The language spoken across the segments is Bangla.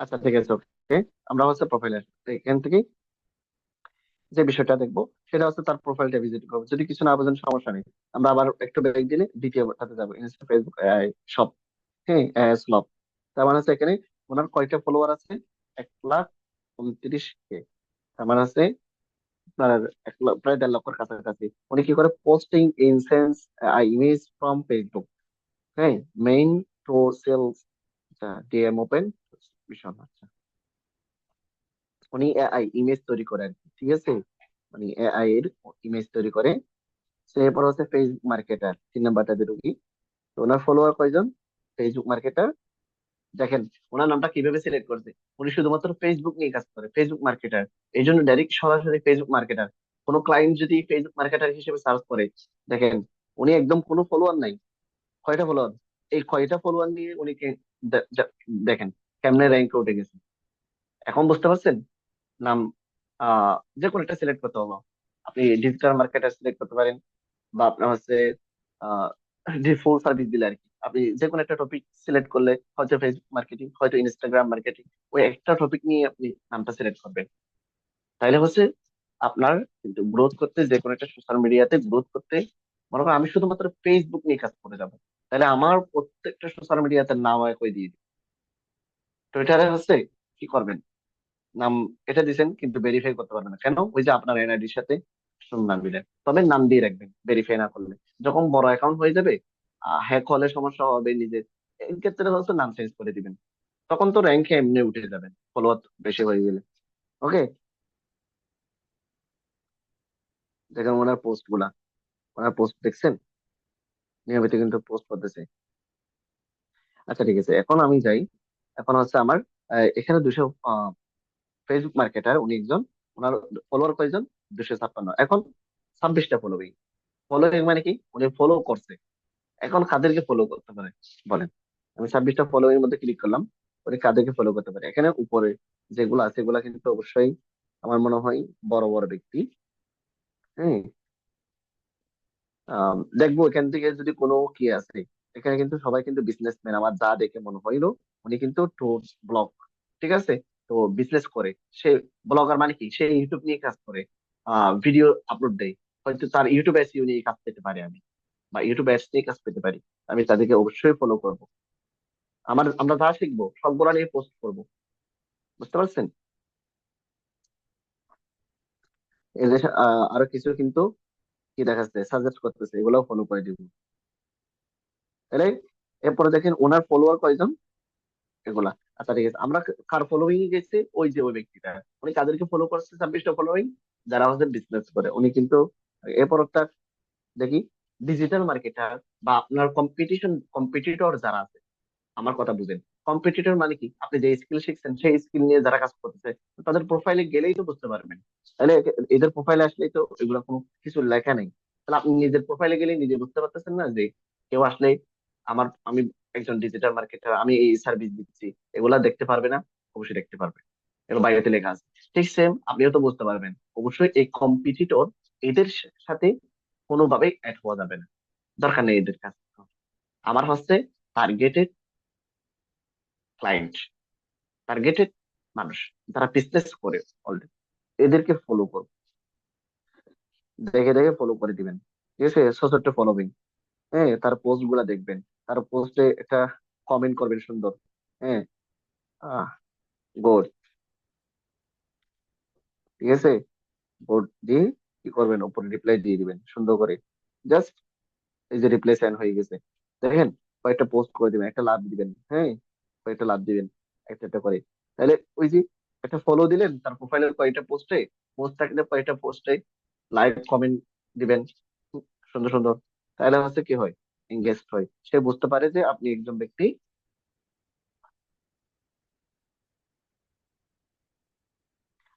আচ্ছা ঠিক আছে ওকে আমরা হচ্ছে প্রোফাইলে এখান থেকে যে বিষয়টা দেখব, সেটা হচ্ছে তার প্রোফাইলটা ভিজিট করব। যদি কিছু না বোঝেন, সমস্যা নেই। আমরা আবার একটু ব্রেক দিলে দ্বিতীয়টাতে যাব। ইনস্টা ফেসবুক সব হ্যাঁ স্লপ তার মানে হচ্ছে এখানে ওনার কয়টা ফলোয়ার আছে? এক লাখ উনত্রিশ কে। তার মানে আছে আপনার এক প্রায় দেড় লক্ষের কাছাকাছি। উনি কি করে? Posting incense image from Facebook হ্যাঁ main to sales DM open ভীষণ আচ্ছা উনি এআই ইমেজ তৈরি করে আর কি ঠিক আছে? মানে এআই এর ইমেজ তৈরি করে। এরপর হচ্ছে ফেসবুক মার্কেটার তিন নাম্বারটা ঢুকি তো ওনার ফলোয়ার কয়জন? ফেসবুক মার্কেটার দেখেন, ওনার নামটা কীভাবে সিলেক্ট করছে? উনি শুধুমাত্র ফেসবুক নিয়ে কাজ করে ফেসবুক মার্কেটার এই জন্য ডাইরেক্ট সরাসরি ফেসবুক মার্কেটার কোনো ক্লায়েন্ট যদি ফেসবুক মার্কেটার হিসেবে সার্চ করে, দেখেন, উনি একদম কোনো ফলোয়ার নাই। কয়টা ফলোয়ার এই কয়টা ফলোয়ার নিয়ে উনি কে- দেখেন কেমনে র্যাঙ্কে উঠে গেছে? এখন বুঝতে পারছেন? নাম যে কোনো একটা সিলেক্ট করতে হবে। আপনি ডিজিটাল মার্কেটার সিলেক্ট করতে পারেন বা আপনার হচ্ছে ফুল সার্ভিস দিলে আর কি। আপনি যে কোনো একটা টপিক সিলেক্ট করলে হয়তো ফেসবুক মার্কেটিং হয়তো ইনস্টাগ্রাম মার্কেটিং ওই একটা টপিক নিয়ে আপনি নামটা সিলেক্ট করবেন। তাইলে হচ্ছে আপনার কিন্তু গ্রোথ করতে যে কোনো একটা সোশ্যাল মিডিয়াতে গ্রোথ করতে, মনে করেন আমি শুধুমাত্র ফেসবুক নিয়ে কাজ করে যাব। তাহলে আমার প্রত্যেকটা সোশ্যাল মিডিয়াতে নাম করে দিয়ে টুইটারে হচ্ছে কি করবেন? নাম এটা দিছেন কিন্তু ভেরিফাই করতে পারবেন না। কেন? ওই যে আপনার এনআইডির সাথে নাম মিলে। তবে নাম দিয়ে রাখবেন ভেরিফাই না করলে। যখন বড় অ্যাকাউন্ট হয়ে যাবে হ্যাক হলে সমস্যা হবে নিজের। এই ক্ষেত্রে হচ্ছে নাম চেঞ্জ করে দিবেন। তখন তো র্যাঙ্কে এমনি উঠে যাবেন ফলোয়ার বেশি হয়ে গেলে। ওকে দেখেন ওনার পোস্টগুলা ওনার পোস্ট দেখছেন? নিয়মিত কিন্তু পোস্ট করতেছে। আচ্ছা ঠিক আছে। এখন আমি যাই। এখন হচ্ছে আমার এখানে দুশো ফেসবুক মার্কেটার উনি একজন ওনার ফলোয়ার কয়জন? দুশো ছাপ্পান্ন। এখন ছাব্বিশটা ফলোইং ফলোইং মানে কি? উনি ফলো করছে। এখন কাদেরকে ফলো করতে পারে? বলেন। আমি ছাব্বিশটা ফলোইং এর মধ্যে ক্লিক করলাম উনি কাদেরকে ফলো করতে পারে। এখানে উপরে যেগুলো আছে এগুলা কিন্তু অবশ্যই আমার মনে হয় বড় বড় ব্যক্তি। আহ, দেখব এখান থেকে যদি কোনো কি আছে। এখানে কিন্তু সবাই কিন্তু বিজনেসম্যান আমার যা দেখে মনে হইল উনি কিন্তু ট্যুর ব্লগ ঠিক আছে? তো বিজনেস করে। সে ব্লগার মানে কি? সে ইউটিউব নিয়ে কাজ করে ভিডিও আপলোড দেয়। হয়তো তার ইউটিউব এসইও নিয়ে কাজ পেতে পারি আমি, বা ইউটিউব অ্যাডস নিয়ে কাজ পেতে পারি। আমি তাদেরকে অবশ্যই ফলো করব। আমার, আমরা যা শিখব, সবগুলা নিয়ে পোস্ট করব। বুঝতে পারছেন? আরও কিছু কিন্তু কি দেখাচ্ছে সাজেস্ট করতেছে, এগুলাও ফলো করে দিব। তাহলে, এরপরে দেখেন ওনার ফলোয়ার কয়জন? এগুলা। আচ্ছা ঠিক আছে। আমরা কার ফলোইং গেছি? ওই যে ওই ব্যক্তিটা। উনি কাদেরকে ফলো করছে? ছাব্বিশটা ফলোইং যারা হচ্ছে বিজনেস করে। উনি কিন্তু এরপর একটা দেখি ডিজিটাল মার্কেটার বা আপনার কম্পিটিশন কম্পিটিটর যারা আছে, আমার কথা বুঝেন। কম্পিটিটর মানে কি? আপনি যে স্কিল শিখছেন, সেই স্কিল নিয়ে যারা কাজ করতেছে, তাদের প্রোফাইলে গেলেই তো বুঝতে পারবেন। তাহলে এ- এদের প্রোফাইলে আসলেই তো এগুলো কোনো কিছু লেখা নেই। তাহলে আপনি নিজের প্রোফাইলে গেলে নিজে বুঝতে পারতেছেন না যে কেউ আসলে আমার, আমি একজন ডিজিটাল মার্কেটার আমি এই সার্ভিস দিচ্ছি, এগুলা দেখতে পারবে না, অবশ্যই দেখতে পারবে। এগুলো বাইরেতে লেখা আছে। ঠিক সেম আপনিও তো বুঝতে পারবেন, অবশ্যই এই কম্পিটিটর এদের সাথে কোনোভাবেই অ্যাড হওয়া যাবে না। দরকার নেই এদের কাছে। আমার হচ্ছে টার্গেটেড ক্লায়েন্ট টার্গেটেড মানুষ, যারা বিজনেস করে অলরেডি এদেরকে ফলো করো দেখে দেখে ফলো করে দিবেন। ঠিক আছে? ছোট ফলোবিং হ্যাঁ তার পোস্টগুলা দেখবেন। তার পোস্টে একটা কমেন্ট করবেন সুন্দর। হ্যাঁ আহ গুড ঠিক আছে? গুড দিয়ে কি করবেন? উপরে রিপ্লাই দিয়ে দিবেন, সুন্দর করে। জাস্ট এই যে রিপ্লাই সেন্ড হয়ে গেছে। দেখেন, কয়েকটা পোস্ট করে দিবেন, একটা লাভ দিবেন হ্যাঁ? কয়েকটা লাভ দিবেন, একটা একটা করে। তাহলে ওই যে একটা ফলো দিলেন, তার প্রোফাইলের কয়েকটা পোস্টে পোস্ট থাকলে কয়েকটা পোস্টে লাইক কমেন্ট দিবেন। সুন্দর সুন্দর। তাহলে হচ্ছে কি হয়? এঙ্গেজ হয়। সে বুঝতে পারে যে আপনি একজন ব্যক্তি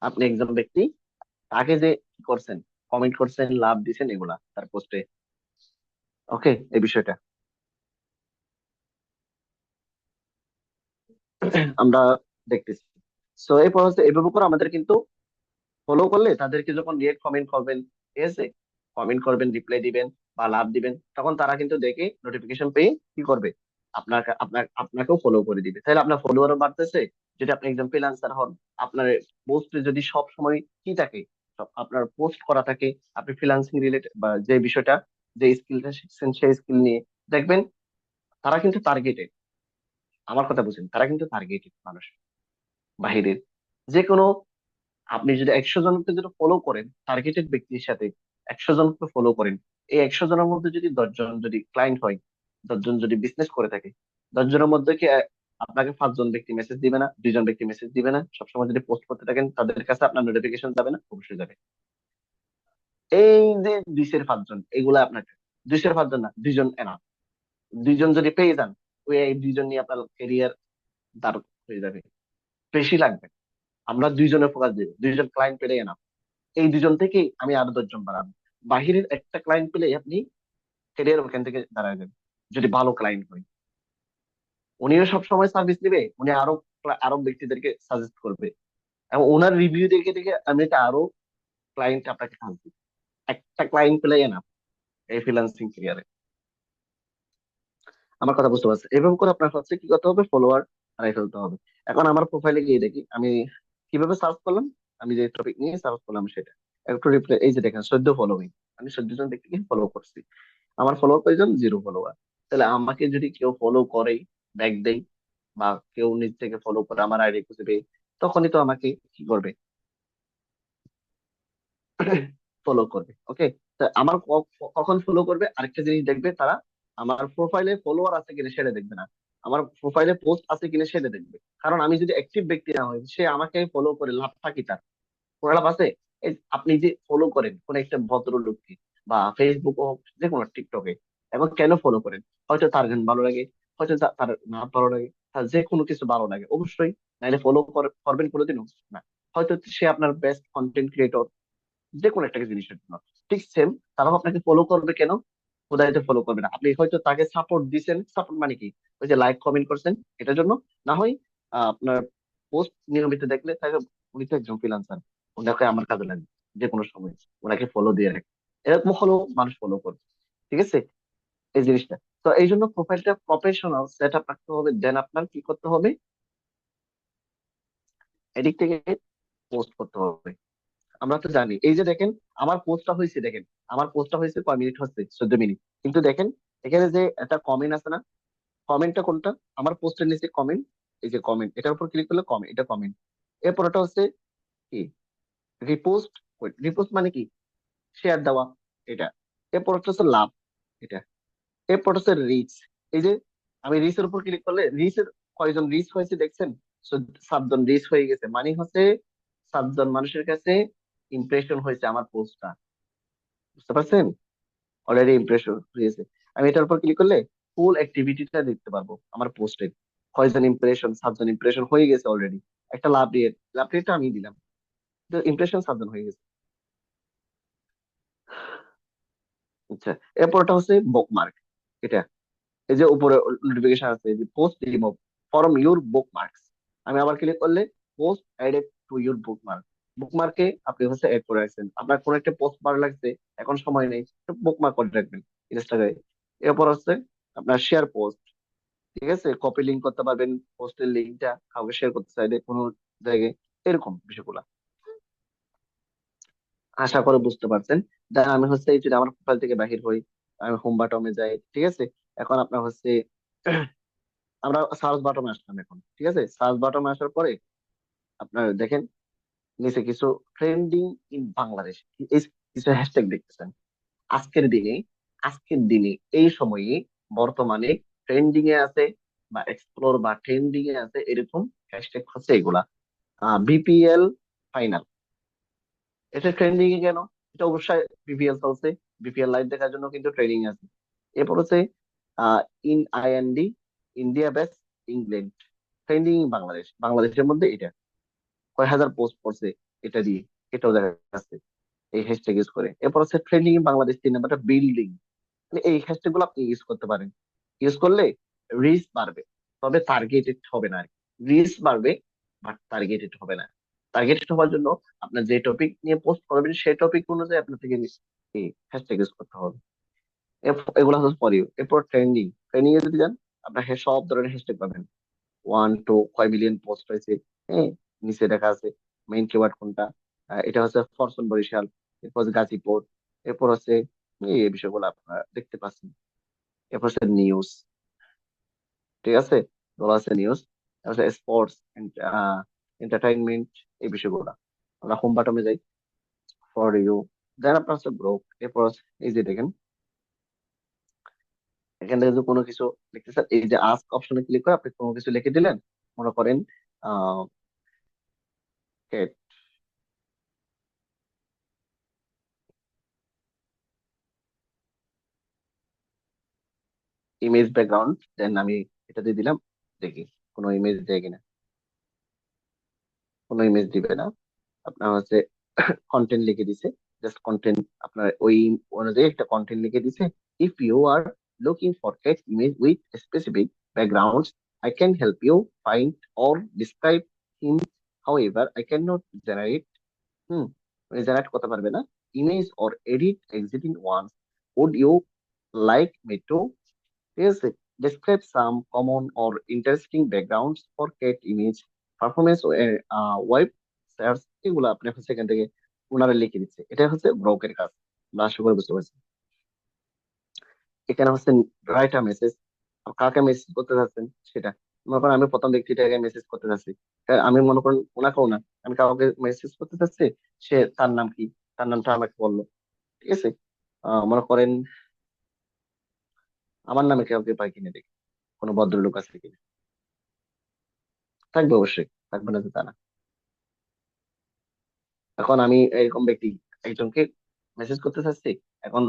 আপনি একজন ব্যক্তি, তাকে যে কি করছেন কমেন্ট করছেন, লাভ দিছেন এগুলা তার পোস্টে ওকে এই বিষয়টা। আমরা দেখতেছি। সো এরপর হচ্ছে এভাবে করে আমাদের কিন্তু ফলো করলে তাদেরকে যখন রিয়েক্ট কমেন্ট করবেন ঠিক আছে? কমেন্ট করবেন রিপ্লাই দিবেন বা লাভ দিবেন, তখন তারা কিন্তু দেখে নোটিফিকেশন পেয়ে কি করবে? আপনার আপনার, আপনাকেও ফলো করে দিবে। তাহলে আপনার ফলোয়ারও বাড়তেছে। যদি আপনি একজন ফ্রিল্যান্সার হন, আপনার পোস্টে যদি সব সময় কি থাকে? আপনার পোস্ট করা থাকে, আপনি ফ্রিল্যান্সিং রিলেটেড বা যে বিষয়টা, যে স্কিলটা শিখছেন সেই স্কিল নিয়ে, দেখবেন তারা কিন্তু টার্গেটেড আমার কথা বুঝেন তারা কিন্তু টার্গেটেড মানুষ, বাহিরের। যে কোনো আপনি যদি একশো জনকে যদি ফলো করেন টার্গেটেড ব্যক্তির সাথে একশো জনকে ফলো করেন। এই একশো জনের মধ্যে যদি দশজন যদি ক্লায়েন্ট হয় দশজন যদি বিজনেস করে থাকে দশজনের মধ্যে কি আপনাকে পাঁচজন ব্যক্তি মেসেজ দিবে না দুইজন ব্যক্তি মেসেজ দিবে না? সবসময় যদি পোস্ট করতে থাকেন, তাদের কাছে আপনার নোটিফিকেশন যাবে না, অবশ্যই যাবে। এই যে দুইশের পাঁচজন এগুলা আপনাকে দুইশের পাঁচজন না দুইজন এনা দুইজন যদি পেয়ে যান, ওই এই দুইজন নিয়ে আপনার কেরিয়ার দাঁড় হয়ে যাবে। বেশি লাগবে। আমরা দুইজনের ফোকাস দিব দুইজন ক্লায়েন্ট পেলে না এই দুজন থেকেই আমি আরও দশজন বাড়াবো। বাহিরের একটা ক্লায়েন্ট পেলে আপনি ক্যারিয়ার ওখান থেকে দাঁড়ায় যাবেন, যদি ভালো ক্লায়েন্ট হয়। উনিও সবসময় সার্ভিস দিবে উনি আরও আরও ব্যক্তিদেরকে সাজেস্ট করবে। এবং ওনার রিভিউ দেখে দেখে আমি এটা আরও ক্লায়েন্ট আপনাকে দিব একটা ক্লায়েন্ট পেলে না এই ফ্রিল্যান্সিং ক্যারিয়ারে আমার কথা বুঝতে পারছেন? এভাবে করে আপনার হচ্ছে কি করতে হবে? ফলোয়ার হারাই ফেলতে হবে। এখন আমার প্রোফাইলে গিয়ে দেখি, আমি কীভাবে সার্চ করলাম? আমি যে টপিক নিয়ে সার্চ করলাম সেটা। একটু রিপ্লে এই যে দেখেন, চোদ্দ ফলোইং আমি চোদ্দ জন ব্যক্তিকে ফলো করছি। আমার ফলোয়ার কয়জন? জিরো ফলোয়ার তাহলে আমাকে যদি কেউ ফলো করে ব্যাক দেয় বা কেউ নিজ থেকে ফলো করে আমার আইডি খুঁজে পেয়ে, তখনই তো আমাকে কি করবে? ফলো করবে ওকে আমার কখন ফলো করবে? আরেকটা জিনিস দেখবে, তারা আমার প্রোফাইলে ফলোয়ার আছে কিনা সেটা দেখবে না। আমার প্রোফাইলে পোস্ট আছে কিনা সেটা দেখবে। কারণ আমি যদি অ্যাক্টিভ ব্যক্তি না হই, সে আমাকে ফলো করে, লাভ থাকি তার। কোনো লাভ আছে? আপনি যে ফলো করেন কোন একটা ভদ্রলোককে বা ফেসবুক যে কোনো টিকটকে এবং কেন ফলো করেন? হয়তো তার গান ভালো লাগে, হয়তো তার নাচ ভালো লাগে, তার যে কোনো কিছু ভালো লাগে, অবশ্যই নাইলে ফলো করবেন কোনোদিনও না। হয়তো সে আপনার বেস্ট কন্টেন্ট ক্রিয়েটর যে কোনো একটা জিনিসের জন্য। ঠিক সেম তারাও আপনাকে ফলো করবে কেন? খোদাইতে ফলো করবে না। আপনি হয়তো তাকে সাপোর্ট দিছেন সাপোর্ট মানে কি? ওই যে লাইক কমেন্ট করছেন, এটার জন্য। না হয় আপনার পোস্ট নিয়মিত দেখলে তাকে উনি তো একজন ফ্রিল্যান্সার ওনাকে আমার কাজে লাগবে যে কোনো সময়। ওনাকে ফলো দিয়ে রাখে। এরকম হলো মানুষ ফলো করবে, ঠিক আছে? এই জিনিসটা। তো এই জন্য প্রোফাইলটা প্রফেশনাল সেট আপ রাখতে হবে। দেন আপনার কি করতে হবে? এদিক থেকে পোস্ট করতে হবে। আমরা তো জানি, এই যে দেখেন, আমার পোস্টটা হয়েছে, দেখেন। আমার পোস্টটা হয়েছে কয় মিনিট হচ্ছে? চোদ্দ মিনিট কিন্তু দেখেন, এখানে যে একটা কমেন্ট আছে না কমেন্টটা কোনটা? আমার পোস্টের নিচে কমেন্ট এই যে কমেন্ট এটার উপর ক্লিক করলে কমেন্ট এটা কমেন্ট এরপর ওটা হচ্ছে কি? রিপোস্ট রিপোস্ট মানে কি? শেয়ার দেওয়া, এটা। এরপর হচ্ছে লাভ, এটা। এরপর হচ্ছে রিচ এই যে, আমি রিচ এর উপর ক্লিক করলে রিচ এর কয়জন রিচ হয়েছে দেখছেন? সাতজন রিচ হয়ে গেছে। মানে হচ্ছে, সাতজন মানুষের কাছে ইমপ্রেশন হয়েছে আমার পোস্টটা বুঝতে পারছেন? অলরেডি ইমপ্রেশন হয়েছে। আমি এটার উপর ক্লিক করলে ফুল অ্যাক্টিভিটিটা দেখতে পারব আমার পোস্টের কয়জন ইমপ্রেশন সাতজন ইমপ্রেশন হয়ে গেছে অলরেডি একটা লাভ রেট লাভ রেটটা আমি দিলাম। ইমপ্রেশন সাতজন হয়ে গেছে আচ্ছা এরপরটা হচ্ছে বুকমার্ক এটা। এই যে উপরে নোটিফিকেশন আছে, যে post remove from your bookmarks আমি আবার ক্লিক করলে post added to your bookmark বুকমার্কে আপনি হচ্ছে অ্যাড করে রাখছেন। আপনার কোন একটা পোস্ট ভালো লাগছে, এখন সময় নেই বুকমার্ক করে রাখবেন ইনস্টাগ্রামে এরপর হচ্ছে আপনার শেয়ার পোস্ট ঠিক আছে? কপি লিঙ্ক করতে পারবেন পোস্টের লিঙ্কটা কাউকে শেয়ার করতে চাইলে কোনো জায়গায়, এরকম বিষয়গুলা। আশা করে বুঝতে পারছেন। আমি হচ্ছে যদি আমার প্রোফাইল থেকে বাহির হই, আমি হোম বাটমে যাই, ঠিক আছে? এখন আপনার হচ্ছে আমরা সার্চ বাটমে আসলাম এখন, ঠিক আছে? সার্চ বাটমে আসার পরে আপনার দেখেন, নিচে কিছু ট্রেন্ডিং ইন বাংলাদেশ এই কিছু হ্যাশট্যাগ দেখতেছেন। আজকের দিনে আজকের দিনে, এই সময়ে বর্তমানে ট্রেন্ডিং এ আছে বা এক্সপ্লোর বা ট্রেন্ডিং এ আছে এরকম হ্যাশট্যাগ হচ্ছে এগুলা। বিপিএল ফাইনাল এটা ট্রেন্ডিং এ কেন? এটা অবশ্যই বিপিএল চলছে বিপিএল লাইভ দেখার জন্য কিন্তু ট্রেনিং আছে। এরপর হচ্ছে in IND India best England trending Bangladesh. বাংলাদেশের মধ্যে এটা। কয় হাজার পোস্ট করছে এটা দিয়ে। এটাও দেখা যাচ্ছে। এই হ্যাশট্যাগ ইউজ করে। এরপর হচ্ছে ট্রেন্ডিং বাংলাদেশ তিন নাম্বারটা বিল্ডিং মানে এই হ্যাশট্যাগগুলো আপনি ইউজ করতে পারেন। ইউজ করলে রিচ বাড়বে। তবে টার্গেটেড হবে না রিচ বাড়বে বাট টার্গেটেড হবে না। টার্গেটেড হওয়ার জন্য আপনার যে টপিক নিয়ে পোস্ট করবেন, সেই টপিক অনুযায়ী আপনার থেকে হ্যাশট্যাগ ইউজ করতে হবে। এগুলো হচ্ছে পরে এরপর ট্রেন্ডিং ট্রেন্ডিং এ যদি যান, আপনার সব ধরনের হ্যাশট্যাগ পাবেন। ওয়ান টু কয় মিলিয়ন পোস্ট হয়েছে হ্যাঁ নিচে দেখা আছে। মেইন কিওয়ার্ড কোনটা? এটা হচ্ছে ফরচুন বরিশাল, এরপর হচ্ছে গাজীপুর, এরপর হচ্ছে এই বিষয়গুলো আপনারা দেখতে পাচ্ছেন। এরপর হচ্ছে নিউজ ঠিক আছে? বলা আছে নিউজ স্পোর্টস এন্টারটেইনমেন্ট এই বিষয়গুলো আমরা হোম বাটমে যাই। ফর ইউ দেন আপনার হচ্ছে গ্রুপ এরপর এই যে দেখেন। এখান থেকে কোনো কিছু লিখতে চান এই যে আস্ক অপশনে ক্লিক করে আপনি কোনো কিছু লিখে দিলেন মনে করেন cat, ইমেজ ব্যাকগ্রাউন্ড দেন আমি এটা দিয়ে দিলাম দেখি কোনো ইমেজ দেয় কিনা। কোনো ইমেজ দিবে না। আপনার হচ্ছে কন্টেন্ট লিখে দিছে। জাস্ট কন্টেন্ট আপনার ওই অনুযায়ী একটা কন্টেন্ট লিখে দিছে। If you are looking for text image with specific backgrounds I can help you find or describe him. However, I cannot generate hmm মানে জেনারেট করতে পারবে না। Image or edit existing ones would you like me to ঠিক আছে describe some common or interesting backgrounds for cat image performance web search এগুলো আপনি হচ্ছে এখান থেকে ওনারা লিখে দিচ্ছে। এটা হচ্ছে ব্রোকের কাজ আমরা আশা করে বুঝতে পারছি এখানে হচ্ছে রাইট আ মেসেজ কাকে মেসেজ করতে চাচ্ছেন সেটা। মনে করেন আমি প্রথম ব্যক্তিটাকে মেসেজ করতে চাচ্ছি আমি মনে করেন ওনাকেও না, আমি কাউকে মেসেজ করতে চাচ্ছি সে তার নাম কি? তার নামটা আমাকে বলল। ঠিক আছে? মনে করেন আমার নামে কাউকে পাই কিনে দেখি। কোনো ভদ্রলোক আছে কিনা। থাকবে অবশ্যই, থাকবে না তো তা না। এখন আমি এরকম ব্যক্তি, একজনকে মেসেজ করতে চাচ্ছি, এখন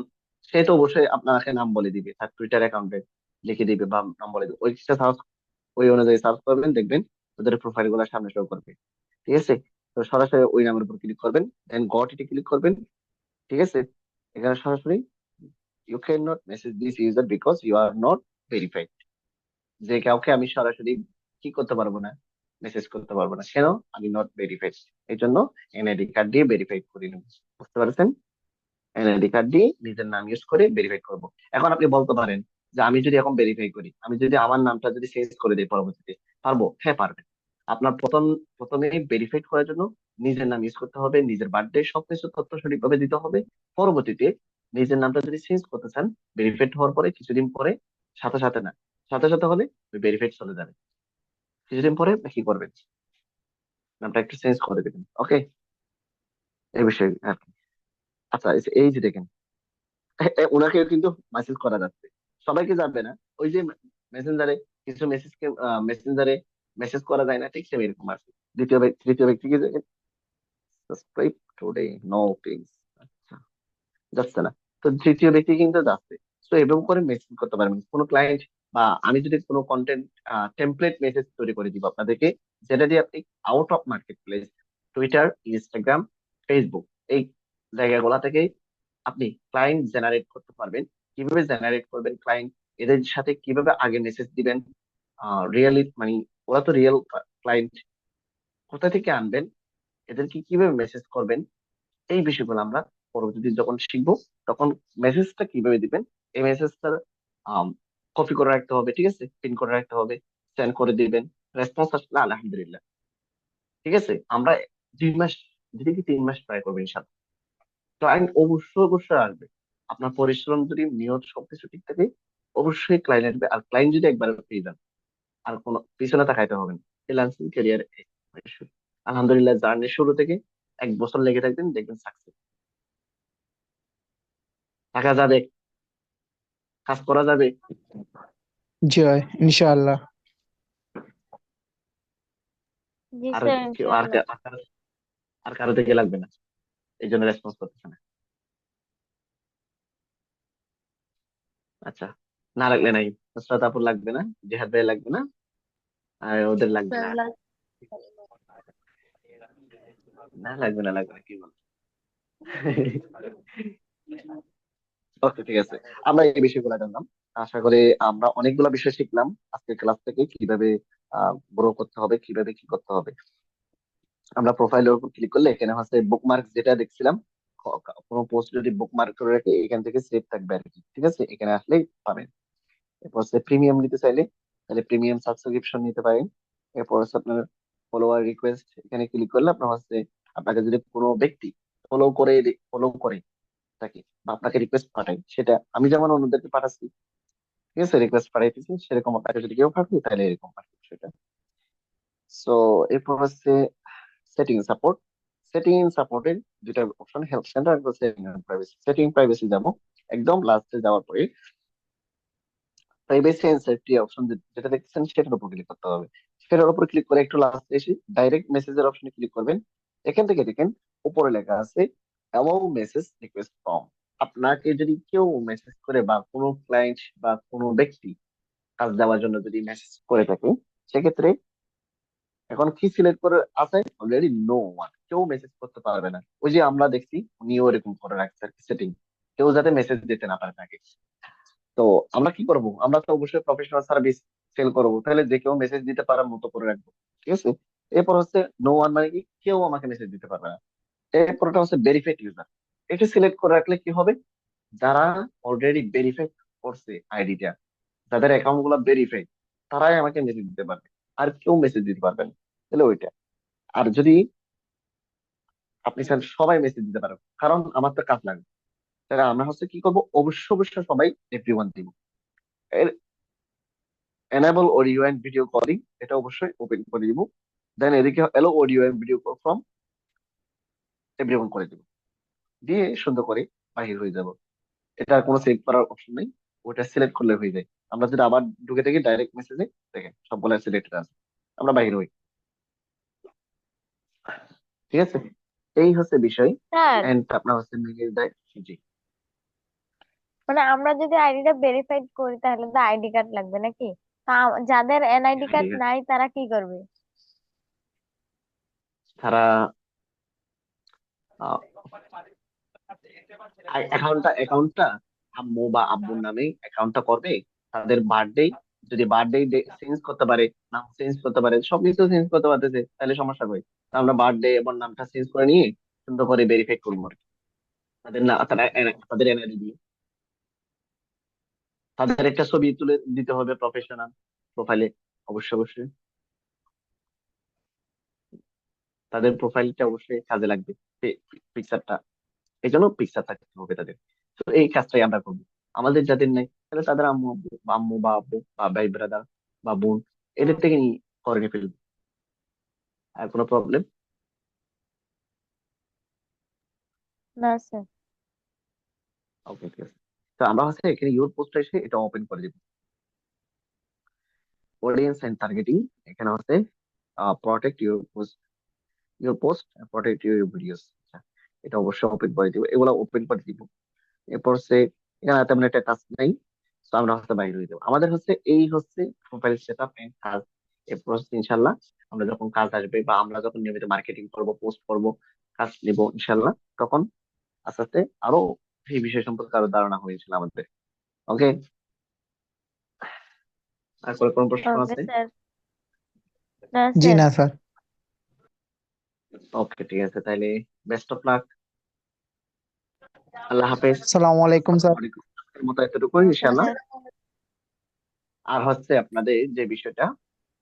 সে তো অবশ্যই আপনাকে নাম বলে দিবে, তার টুইটার অ্যাকাউন্টে লিখে দিবে বা নাম বলে দিবে। ওইটা সার্চ ওই অনুযায়ী সার্চ করবেন, দেখবেন ওদের প্রোফাইলগুলো সামনে শো করবে। ঠিক আছে? তো সরাসরি ওই নামের উপর ক্লিক করবেন দেন গট এটি ক্লিক করবেন। ঠিক আছে? এখানে সরাসরি you can not message this user because you are not verified যে কাউকে আমি সরাসরি কি করতে পারব না মেসেজ করতে পারব না। কেন? আমি নট ভেরিফাইড এই জন্য এনআইডি কার্ড দিয়ে ভেরিফাইড করে নেব। বুঝতে পারছেন? এনআইডি কার্ড দিয়ে নিজের নাম ইউজ করে ভেরিফাই করব। এখন আপনি বলতে পারেন যে আমি যদি এখন ভেরিফাই করি, আমি যদি আমার নামটা যদি চেঞ্জ করে দিই পরবর্তীতে, পারব? হ্যাঁ পারবেন আপনার প্রথম, প্রথমে ভেরিফাইড করার জন্য নিজের নাম ইউজ করতে হবে, নিজের বার্থডে সবকিছু তথ্য সঠিকভাবে দিতে হবে। পরবর্তীতে নিজের নামটা যদি চেঞ্জ করতে চান ভেরিফাইড হওয়ার পরে, কিছুদিন পরে, সাথে সাথে না, সাথে সাথে হলে ভেরিফাইড চলে যাবে। কিছুদিন পরে কি করবেন? নামটা একটু চেঞ্জ করে দেবেন ওকে এই বিষয়ে আচ্ছা এই যে দেখেন ওনাকে কিন্তু মেসেজ করা যাচ্ছে। সবাইকে যাবে না, ওই যে মেসেঞ্জারে কিছু মেসেজকে মেসেঞ্জারে মেসেজ করা যায় না, ঠিক সেম এরকম আছে দ্বিতীয় ব্যক্তি, তৃতীয় ব্যক্তিকে সাবস্ক্রাইব টুডে নো প্লিজ আচ্ছা যাচ্ছে না। তো তৃতীয় ব্যক্তি কিন্তু যাচ্ছে। তো এরকম করে মেসেজ করতে পারবেন। কোনো ক্লায়েন্ট বা আমি যদি কোনো কন্টেন্ট টেমপ্লেট মেসেজ তৈরি করে দিব আপনাদেরকে, যেটা দিয়ে আপনি out of market place Twitter Instagram Facebook এই জায়গাগুলা থেকে আপনি ক্লায়েন্ট জেনারেট করতে পারবেন। কীভাবে জেনারেট করবেন ক্লায়েন্ট এদের সাথে কীভাবে আগে মেসেজ দিবেন? রিয়েলি মানে ওরা তো রিয়েল ক্লায়েন্ট কোথা থেকে আনবেন? এদেরকে কীভাবে মেসেজ করবেন? এই বিষয়গুলো আমরা পরবর্তীতে যখন শিখব, তখন মেসেজটা কীভাবে দিবেন? এই মেসেজটা কপি করে রাখতে হবে, ঠিক আছে? পিন করে রাখতে হবে সেন্ড করে দিবেন রেসপন্স আসলে আলহামদুলিল্লাহ। ঠিক আছে? আমরা দুই মাস, দুই থেকে তিন মাস ট্রাই করব ইনশাল্লাহ ক্লায়েন্ট অবশ্যই অবশ্যই আসবে। আপনার পরিশ্রম যদি, নিয়ত সবকিছু ঠিক থাকে, অবশ্যই ক্লায়েন্ট আসবে। আর ক্লায়েন্ট যদি একবার পেয়ে যান, আর কোনো পিছনে তাকাইতে হবে না। ফ্রিল্যান্সিং ক্যারিয়ার আলহামদুলিল্লাহ জার্নি শুরু থেকে এক বছর লেগে থাকবেন, দেখবেন সাকসেস থাকা যাবে। কাজ করা যাবে? জি ইনশাআল্লাহ। আর কেউ আর কারও থেকে লাগবে না। এই জন্য রেসপন্স করতেছে না। আচ্ছা না লাগলে নাই। নুসরাত আপুর লাগবে না জেহাদ ভাই লাগবে না আর ওদের লাগবে না। না লাগবে না লাগবে না কি বল? ওকে, ঠিক আছে। আমরা এই বিষয়গুলো জানলাম। আশা করি আমরা অনেকগুলো বিষয় শিখলাম আজকের ক্লাস থেকে, কীভাবে গ্রো করতে হবে, কীভাবে কি করতে হবে। আমরা প্রোফাইলের উপর ক্লিক করলে এখানে হচ্ছে বুকমার্ক যেটা দেখছিলাম কোনো পোস্ট যদি বুকমার্ক করে রাখে, এখান থেকে সেভ থাকবে আর কি, ঠিক আছে? এখানে আসলেই পাবেন। এরপর হচ্ছে প্রিমিয়াম নিতে চাইলে, তাহলে প্রিমিয়াম সাবস্ক্রিপশন নিতে পারেন। এরপর হচ্ছে আপনার ফলোয়ার রিকোয়েস্ট এখানে ক্লিক করলে আপনার হচ্ছে, আপনাকে যদি কোনো ব্যক্তি ফলো করে ফলো করে তাকে বা আপনাকে রিকোয়েস্ট পাঠায় সেটা আমি যেমন অন্যদেরকে পাঠাচ্ছি, ঠিক আছে রিকোয়েস্ট পাঠাইতেছি, সেরকম আপনাকে যদি কেউ পাঠায়, তাহলে এরকম পাঠাবে সেটা। সো এরপর হচ্ছে সেটিং সাপোর্ট সেটিং সাপোর্টের দুইটা option help centre privacy setting privacy যাব, একদম লাস্টে যাওয়ার পরে। প্রাইভেসি সেফটি অপশন যেটা দেখছেন সেটার উপর ক্লিক করতে হবে। সেটার উপর ক্লিক করে একটু লাস্টে এসে ডাইরেক্ট মেসেজের অপশনে ক্লিক করবেন। এখান থেকে দেখেন, উপরে লেখা আছে অ্যাবাউ মেসেজ রিকোয়েস্ট ফর্ম আপনাকে যদি কেউ মেসেজ করে বা কোনো ক্লায়েন্ট বা কোনো ব্যক্তি কাজ দেওয়ার জন্য যদি মেসেজ করে থাকে, সেক্ষেত্রে এখন কি সিলেক্ট করে আছে? অলরেডি নো ওয়ান কেউ মেসেজ করতে পারবে না। ওই যে আমরা দেখছি, উনিও এরকম করে রাখছে সেটিং কেউ যাতে মেসেজ দিতে না পারে তাকে। তো আমরা কি করব? আমরা তো অবশ্যই প্রফেশনাল সার্ভিস সেল করব। তাহলে যে কেউ মেসেজ দিতে পারার মতো করে রাখব। ঠিক আছে? এরপর হচ্ছে নো ওয়ান মানে কি? কেউ আমাকে মেসেজ দিতে পারবে না। এরপরটা হচ্ছে ভেরিফাইড ইউজার এটা সিলেক্ট করে রাখলে কি হবে? যারা অলরেডি ভেরিফাই করছে আইডিটা যাদের অ্যাকাউন্টগুলো ভেরিফাই তারাই আমাকে মেসেজ দিতে পারবে। আর কেউ মেসেজ দিতে পারবে না। তাহলে ওইটা। আর যদি আপনি চান সবাই মেসেজ দিতে পারেন কারণ আমার তো কাজ লাগবে। তাহলে আমরা হচ্ছে কি করব? অবশ্য অবশ্যই সবাই এভরি ওয়ান দিব। এর enable audio and video calling এটা অবশ্যই ওপেন করে দিব। দেন এদিকে allow audio and video call from everyone করে দিব। দিয়ে সুন্দর করে বাহির হয়ে যাব। এটা কোনো সেভ করার অপশন নেই। ওটা সিলেক্ট করলে হয়ে যায়। আমরা যদি আবার ঢুকে থাকি ডাইরেক্ট মেসেজে দেখেন সবগুলো সিলেক্টেড আছে। আমরা বাহির হই। ঠিক আছে? এই হচ্ছে বিষয়। এন্ড আপনার হচ্ছে মেইল দেয়। জি। মানে আমরা যদি আইডিটা ভেরিফাইড করি তাহলে তো আইডি কার্ড লাগবে নাকি? যাদের এনআইডি কার্ড নাই তারা কি করবে? তারা অ্যাকাউন্টটা অ্যাকাউন্টটা আম্মু বা আব্বুর নামে অ্যাকাউন্টটা করবে। তাদের বার্থডে যদি বার্থডে চেঞ্জ করতে পারে, নাম চেঞ্জ করতে পারে চেঞ্জ করতে পারতেছে, তাহলে সমস্যা কই? আমরা বার্থডে এবং নামটা চেঞ্জ করে নিয়ে সুন্দর করে ভেরিফাই করব আর কি। তাদের না তাদের এনআইডি দিয়ে। তাদের একটা ছবি তুলে দিতে হবে প্রফেশনাল প্রোফাইলে অবশ্যই অবশ্যই। তাদের প্রোফাইলটা অবশ্যই কাজে লাগবে পিকচারটা এই জন্য পিকচার থাকতে হবে তাদের। তো এই কাজটাই আমরা করব। আমাদের যাদের নেই তাহলে তাদের আম্মু আম্মু বা আব্বু বা ভাই ব্রাদার বা বোন এদের থেকে নিয়ে করে নিয়ে ফেলব। আর কোনো প্রবলেম না স্যার ওকে ঠিক আছে। তো আমরা হচ্ছে এখানে ইউর পোস্ট এসে এটা ওপেন করে দিব। অডিয়েন্স এন্ড টার্গেটিং এখানে হচ্ছে protect your post your post protect your videos এটা অবশ্যই ওপেন করে দিব। এগুলো ওপেন করে দিব। এরপর হচ্ছে এখানে তেমন একটা কাজ নেই তো আমরা হচ্ছে বাইরে হয়ে যাব। আমাদের হচ্ছে এই হচ্ছে প্রোফাইল সেট আপ এন্ড কাজ। এরপর হচ্ছে ইনশাল্লাহ আমরা যখন কাজ আসবে বা আমরা যখন নিয়মিত মার্কেটিং করব পোস্ট করব কাজ নিব ইনশাল্লাহ তখন আস্তে আস্তে আরও এই বিষয় সম্পর্কে আরও ধারণা হয়েছিল আমাদের। ওকে তারপরে কোন প্রশ্ন আছে? জি স্যার। না স্যার। ওকে ঠিক আছে তাহলে বেস্ট অফ লাক আল্লাহ হাফেজ। আসসালামু আলাইকুম স্যার। মতো এতটুকুই ইনশাল্লাহ আর হচ্ছে আপনাদের যে বিষয়টা